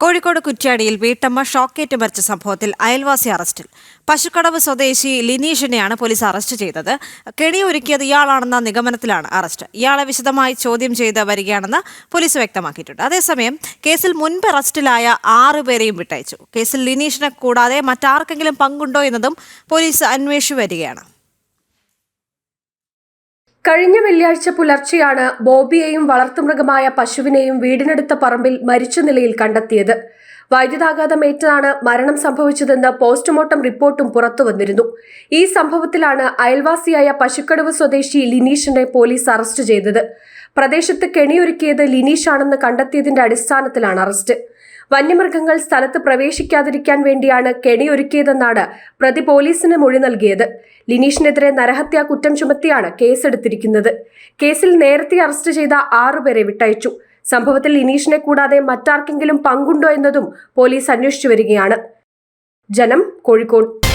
കോഴിക്കോട് കുറ്റ്യാടിയിൽ വീട്ടമ്മ ഷോക്കേറ്റ് മരിച്ച സംഭവത്തിൽ അയൽവാസി അറസ്റ്റിൽ. പശുക്കടവ് സ്വദേശി ലിനീഷിനെയാണ് പോലീസ് അറസ്റ്റ് ചെയ്തത്. കെണിയൊരുക്കിയത് ഇയാളാണെന്ന നിഗമനത്തിലാണ് അറസ്റ്റ്. ഇയാളെ വിശദമായി ചോദ്യം ചെയ്ത് വരികയാണെന്ന് പോലീസ് വ്യക്തമാക്കിയിട്ടുണ്ട്. അതേസമയം കേസിൽ മുൻപ് അറസ്റ്റിലായ ആറുപേരെയും വിട്ടയച്ചു. കേസിൽ ലിനീഷിനെ കൂടാതെ മറ്റാർക്കെങ്കിലും പങ്കുണ്ടോ എന്നതും പോലീസ് അന്വേഷിച്ചു വരികയാണ്. കഴിഞ്ഞ വെള്ളിയാഴ്ച പുലർച്ചെയാണ് ബോബിയെയും വളർത്തുമൃഗമായ പശുവിനെയും വീടിനടുത്ത പറമ്പിൽ മരിച്ച നിലയിൽ കണ്ടെത്തിയത്. വൈദ്യുതാഘാതമേറ്റാണ് മരണം സംഭവിച്ചതെന്ന് പോസ്റ്റ്മോർട്ടം റിപ്പോർട്ടും പുറത്തുവന്നിരുന്നു ഈ സംഭവത്തിലാണ് അയൽവാസിയായ പശുക്കടവ് സ്വദേശി ലിനീഷിനെ പോലീസ് അറസ്റ്റ് ചെയ്തത്. പ്രദേശത്ത് കെണിയൊരുക്കിയത് ലിനീഷാണെന്ന് കണ്ടെത്തിയതിന്റെ അടിസ്ഥാനത്തിലാണ് അറസ്റ്റ്. വന്യമൃഗങ്ങൾ സ്ഥലത്ത് പ്രവേശിക്കാതിരിക്കാൻ വേണ്ടിയാണ് കെണിയൊരുക്കിയതെന്നാണ് പ്രതി പോലീസിന് മൊഴി നൽകിയത്. ലിനീഷിനെതിരെ നരഹത്യാ കുറ്റം ചുമത്തിയാണ് കേസെടുത്തിരിക്കുന്നത്. കേസിൽ നേരത്തെ അറസ്റ്റ് ചെയ്ത ആറുപേരെ വിട്ടയച്ചു. സംഭവത്തിൽ ഇനീഷിനെ കൂടാതെ മറ്റാർക്കെങ്കിലും പങ്കുണ്ടോ എന്നതും പോലീസ് അന്വേഷിച്ചു വരികയാണ്. ജനം കോഴിക്കോട്.